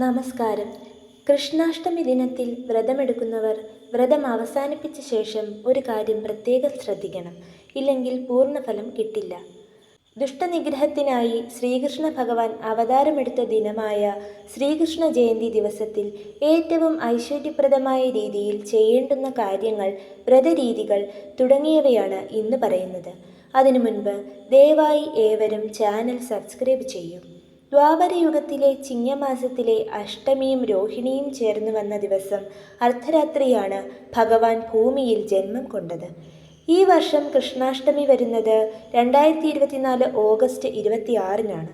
നമസ്കാരം. കൃഷ്ണാഷ്ടമി ദിനത്തിൽ വ്രതമെടുക്കുന്നവർ വ്രതം അവസാനിപ്പിച്ച ശേഷം ഒരു കാര്യം പ്രത്യേകം ശ്രദ്ധിക്കണം. ഇല്ലെങ്കിൽ പൂർണഫലം കിട്ടില്ല. ദുഷ്ടനിഗ്രഹത്തിനായി ശ്രീകൃഷ്ണ ഭഗവാൻ അവതാരമെടുത്ത ദിനമായ ശ്രീകൃഷ്ണ ജയന്തി ദിവസത്തിൽ ഏറ്റവും ഐശ്വര്യപ്രദമായ രീതിയിൽ ചെയ്യേണ്ടുന്ന കാര്യങ്ങൾ വ്രതരീതികൾ തുടങ്ങിയവയാണ് ഇന്ന് പറയുന്നത്. അതിനു മുൻപ് ദയവായി ഏവരും ചാനൽ സബ്സ്ക്രൈബ് ചെയ്യൂ. ദ്വാപരയുഗത്തിലെ ചിങ്ങമാസത്തിലെ അഷ്ടമിയും രോഹിണിയും ചേർന്ന് വന്ന ദിവസം അർദ്ധരാത്രിയാണ് ഭഗവാൻ ഭൂമിയിൽ ജന്മം കൊണ്ടത്. ഈ വർഷം കൃഷ്ണാഷ്ടമി വരുന്നത് രണ്ടായിരത്തി ഇരുപത്തിനാല് ഓഗസ്റ്റ് ഇരുപത്തിയാറിനാണ്.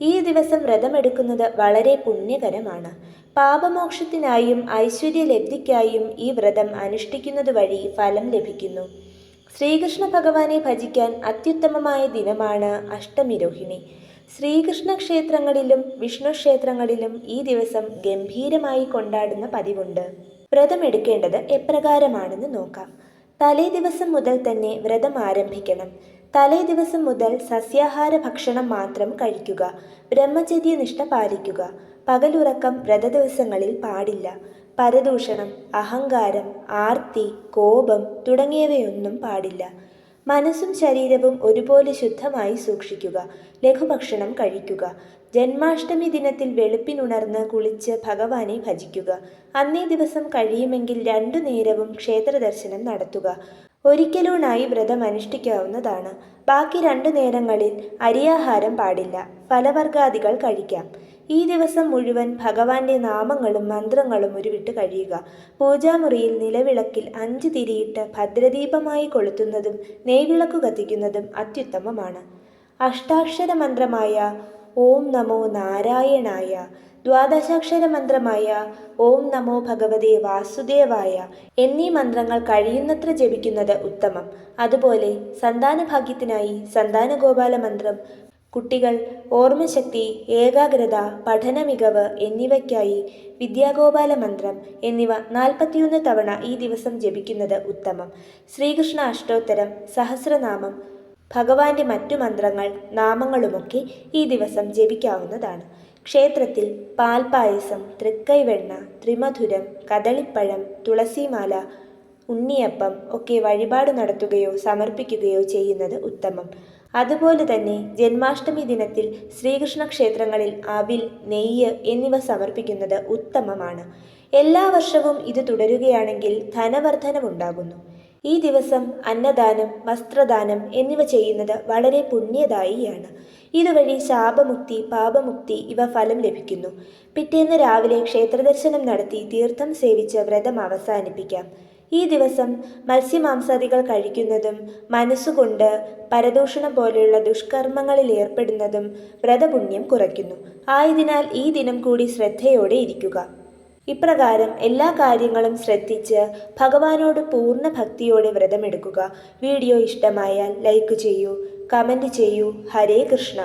ഈ ദിവസം വ്രതമെടുക്കുന്നത് വളരെ പുണ്യകരമാണ്. പാപമോക്ഷത്തിനായും ഐശ്വര്യലബ്ധിക്കായും ഈ വ്രതം അനുഷ്ഠിക്കുന്നത് വഴി ഫലം ലഭിക്കുന്നു. ശ്രീകൃഷ്ണ ഭഗവാനെ ഭജിക്കാൻ അത്യുത്തമമായ ദിനമാണ് അഷ്ടമി രോഹിണി. ശ്രീകൃഷ്ണ ക്ഷേത്രങ്ങളിലും വിഷ്ണു ക്ഷേത്രങ്ങളിലും ഈ ദിവസം ഗംഭീരമായി കൊണ്ടാടുന്ന പതിവുണ്ട്. വ്രതമെടുക്കേണ്ടത് എപ്രകാരമാണെന്ന് നോക്കാം. തലേ ദിവസം മുതൽ തന്നെ വ്രതം ആരംഭിക്കണം. തലേ ദിവസം മുതൽ സസ്യാഹാര ഭക്ഷണം മാത്രം കഴിക്കുക. ബ്രഹ്മചര്യനിഷ്ഠ പാലിക്കുക. പകലുറക്കം വ്രത ദിവസങ്ങളിൽ പാടില്ല. പരദൂഷണം അഹങ്കാരം ആർത്തി കോപം തുടങ്ങിയവയൊന്നും പാടില്ല. മനസ്സും ശരീരവും ഒരുപോലെ ശുദ്ധമായി സൂക്ഷിക്കുക. ലഘുഭക്ഷണം കഴിക്കുക. ജന്മാഷ്ടമി ദിനത്തിൽ വെളുപ്പിനുണർന്ന് കുളിച്ച് ഭഗവാനെ ഭജിക്കുക. അന്നേ ദിവസം കഴിയുമെങ്കിൽ രണ്ടു നേരവും ക്ഷേത്ര ദർശനം നടത്തുക. ഒരിക്കലൂണായി വ്രതം അനുഷ്ഠിക്കാവുന്നതാണ്. ബാക്കി രണ്ടു നേരങ്ങളിൽ അരിയാഹാരം പാടില്ല. ഫലവർഗാദികൾ കഴിക്കാം. ഈ ദിവസം മുഴുവൻ ഭഗവാന്റെ നാമങ്ങളും മന്ത്രങ്ങളും ഉരുവിട്ട് കഴിയുക. പൂജാമുറിയിൽ നിലവിളക്കിൽ അഞ്ച് തിരിയിട്ട് ഭദ്രദീപമായി കൊളുത്തുന്നതും നെയ്വിളക്കു കത്തിക്കുന്നതും അത്യുത്തമമാണ്. അഷ്ടാക്ഷര മന്ത്രമായ ഓം നമോ നാരായണായ ദ്വാദശാക്ഷര മന്ത്രമായ ഓം നമോ ഭഗവതി വാസുദേവായ എന്നീ മന്ത്രങ്ങൾ കഴിയുന്നത്ര ജപിക്കുന്നത് ഉത്തമം. അതുപോലെ സന്താനഭാഗ്യത്തിനായി സന്താനഗോപാല മന്ത്രം കുട്ടികൾ ഓർമ്മശക്തി ഏകാഗ്രത പഠന മികവ് എന്നിവയ്ക്കായി വിദ്യാഗോപാല മന്ത്രം എന്നിവ നാൽപ്പത്തിയൊന്ന് തവണ ഈ ദിവസം ജപിക്കുന്നത് ഉത്തമം. ശ്രീകൃഷ്ണ അഷ്ടോത്തരം സഹസ്രനാമം ഭഗവാന്റെ മറ്റു മന്ത്രങ്ങൾ നാമങ്ങളുമൊക്കെ ഈ ദിവസം ജപിക്കാവുന്നതാണ്. ക്ഷേത്രത്തിൽ പാൽപായസം തൃക്കൈവെണ്ണ ത്രിമധുരം കദളിപ്പഴം തുളസിമാല ഉണ്ണിയപ്പം ഒക്കെ വഴിപാട് നടത്തുകയോ സമർപ്പിക്കുകയോ ചെയ്യുന്നത് ഉത്തമം. അതുപോലെ തന്നെ ജന്മാഷ്ടമി ദിനത്തിൽ ശ്രീകൃഷ്ണ ക്ഷേത്രങ്ങളിൽ അവിൽ നെയ്യ് എന്നിവ സമർപ്പിക്കുന്നത് ഉത്തമമാണ്. എല്ലാ വർഷവും ഇത് തുടരുകയാണെങ്കിൽ ധനവർദ്ധനവുണ്ടാകുന്നു ഈ ദിവസം അന്നദാനം വസ്ത്രദാനം എന്നിവ ചെയ്യുന്നത് വളരെ പുണ്യദായിയാണ്. ഇതുവഴി ശാപമുക്തി പാപമുക്തി ഇവ ഫലം ലഭിക്കുന്നു. പിറ്റേന്ന് രാവിലെ ക്ഷേത്രദർശനം നടത്തി തീർത്ഥം സേവിച്ച് വ്രതം അവസാനിപ്പിക്കാം. ഈ ദിവസം മത്സ്യമാംസാദികൾ കഴിക്കുന്നതും മനസ്സുകൊണ്ട് പരദൂഷണം പോലെയുള്ള ദുഷ്കർമ്മങ്ങളിൽ ഏർപ്പെടുന്നതും വ്രതപുണ്യം കുറയ്ക്കുന്നു. ആയതിനാൽ ഈ ദിനം കൂടി ശ്രദ്ധയോടെ ഇരിക്കുക. ഇപ്രകാരം എല്ലാ കാര്യങ്ങളും ശ്രദ്ധിച്ച് ഭഗവാനോട് പൂർണ ഭക്തിയോടെ വ്രതമെടുക്കുക. വീഡിയോ ഇഷ്ടമായാൽ ലൈക്ക് ചെയ്യൂ കമന്റ് ചെയ്യൂ. ഹരേ കൃഷ്ണ.